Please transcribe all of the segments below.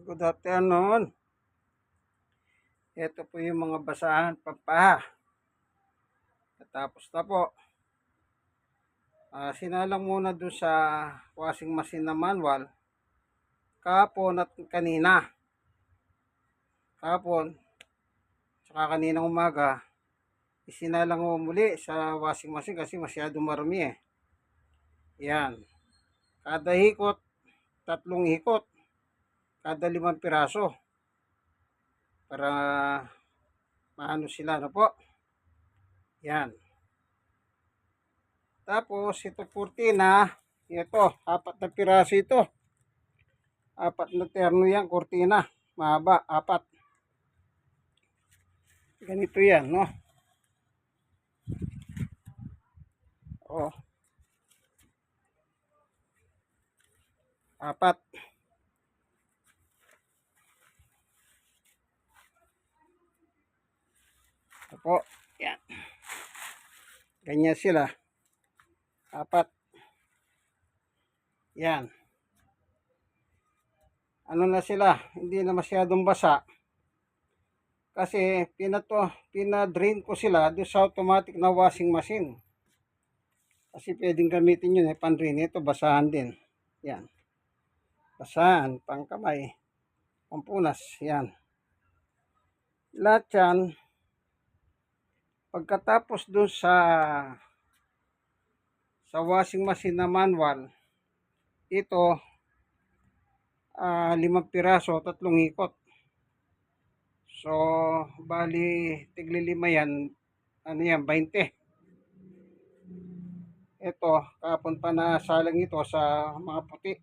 Good afternoon. Ito po yung mga basahan pampaha. Tapos na po. Ah, sinalang muna doon sa washing machine na manual. Kahapon at kanina. Kahapon. Saka kaninang umaga. Isinalang mo muli sa washing machine kasi masyado marami eh. Yan. Kada hikot, tatlong hikot kada limang piraso. Para maano sila na po? Yan. Tapos ito kurtina ito apat na piraso ito. Apat na terno yan kurtina. Mahaba apat. Ganito yan no? Oh. Apat Ito po. Yan. Ganyan sila. Apat. Yan. Ano na sila? Hindi na masyadong basa. Kasi pinato, pina-drain ko sila doon sa automatic na washing machine. Kasi pwedeng gamitin yun eh, pan-drain. Ito basahan din. Yan. Basahan, pangkamay, pampunas. Yan. Lahat yan, pagkatapos doon sa sa washing machine na manual ito ah, limang piraso tatlong ikot. So bali tigli lima yan ano yan 20 ito kapon pa na salang ito sa mga puti.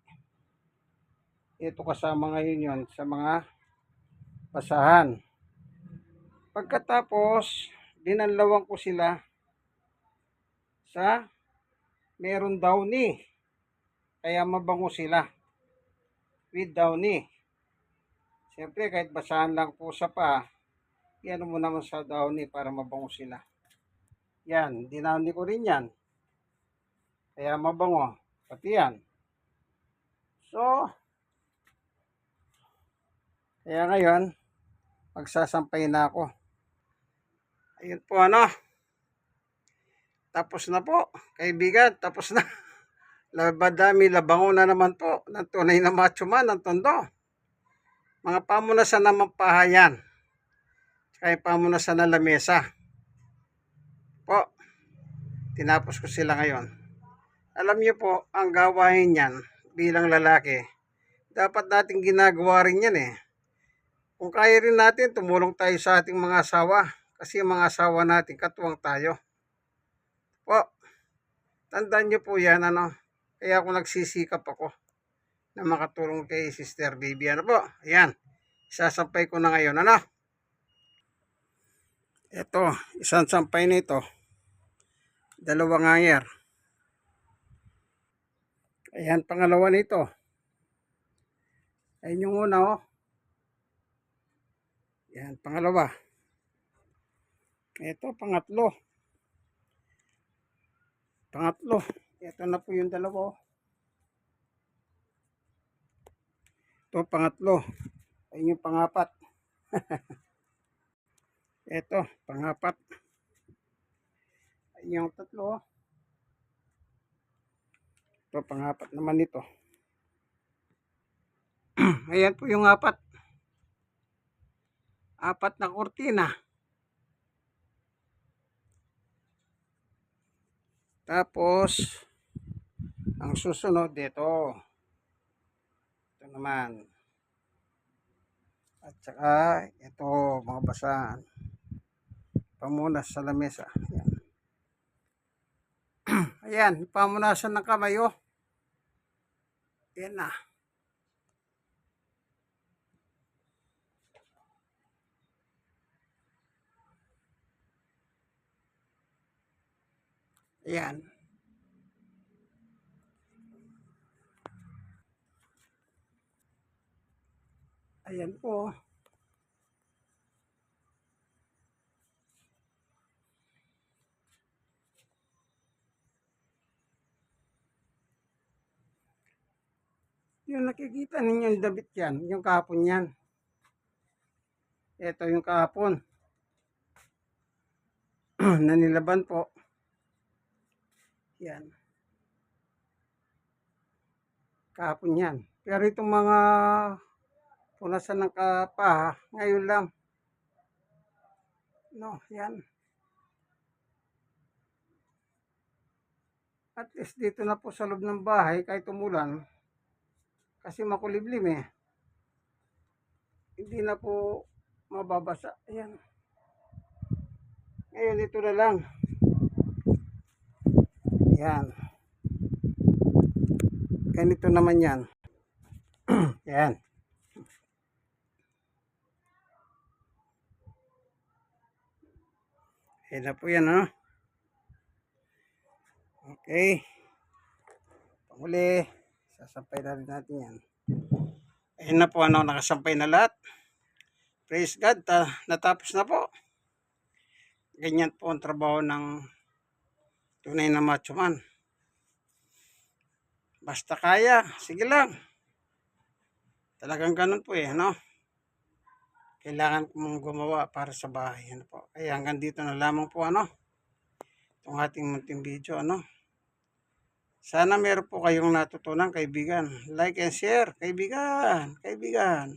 Ito kasama ngayon yon sa mga basahan. Pagkatapos dinanlawan ko sila sa meron downy. Kaya mabango sila. With downy. Siyempre kahit basahan lang po sa pa, yan mo naman sa downy para mabango sila. Yan, dinowny ko rin yan. Kaya mabango. Pati yan. So, kaya ngayon, magsasampay na ako. Ayun po ano. Tapos na po, kaibigan, tapos na. Labadami, labango na naman po ng tunay na macho man ng tondo. Mga pamunasan naman pahayan. Tsaka yung pamunasan na lamesa. Po, tinapos ko sila ngayon. Alam niyo po, ang gawain niyan bilang lalaki, dapat nating ginagawa rin yan eh. Kung kaya rin natin, tumulong tayo sa ating mga asawa kasi yung mga asawa natin, katuwang tayo. Po, tandaan nyo po yan, ano. Kaya ako nagsisikap ako na makatulong kay Sister Baby. Ano po? Ayan. Isasampay ko na ngayon. Ano? Ito, isang sampay nito. Dalawang hanger. Ayan, pangalawa nito. Ayun yung una, oh. Ayan, pangalawa. Ito, pangatlo. Pangatlo. Ito na po yung dalawa. oh. Ito, pangatlo. Ayun yung pangapat. Ito, pangapat. Ayun yung tatlo. oh. Ito, pangapat naman ito. Ayan po yung apat. Apat na kurtina. Tapos, ang susunod dito. Ito naman. At saka, ito, mga basahan. Pamunas sa lamesa. Ayan. Ayan, pamunasan ng kamay, oh. Ayan na. Ayan. Ayan po. Yun Yung nakikita ninyo yung dabit yan, yung kahapon yan. Ito yung kahapon. Nanilaban po. Yan. Kahapon yan. Pero itong mga punasan ng kapa, ngayon lang. No, yan. At least dito na po sa loob ng bahay, kahit umulan, kasi makuliblim eh. Hindi na po mababasa. Ayan. Ngayon, ito na lang. Yan. Ganito naman yan. yan. Ayan na po yan, ano? Okay. Panghuli, sasampay na rin natin yan. Ayan na po, ano, nakasampay na lahat. Praise God, ta- natapos na po. Ganyan po ang trabaho ng tunay na macho man. Basta kaya, sige lang. Talagang ganun po eh, no? Kailangan mong gumawa para sa bahay. Ano po. Kaya hanggang dito na lamang po, ano? Itong ating munting video, ano? Sana meron po kayong natutunan, kaibigan. Like and share, kaibigan. Kaibigan.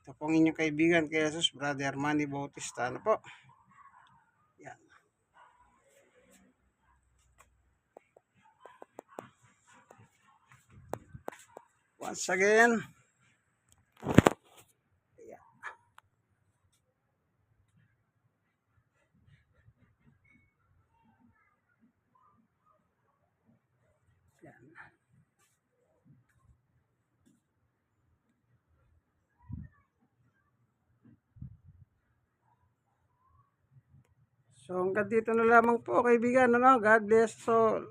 Ito pong inyong kaibigan kay Jesus, Brother Manny Bautista. Ano po? Yan. Once again, yeah. Yan. So hanggang dito na lamang po kaibigan. Ano? God bless. So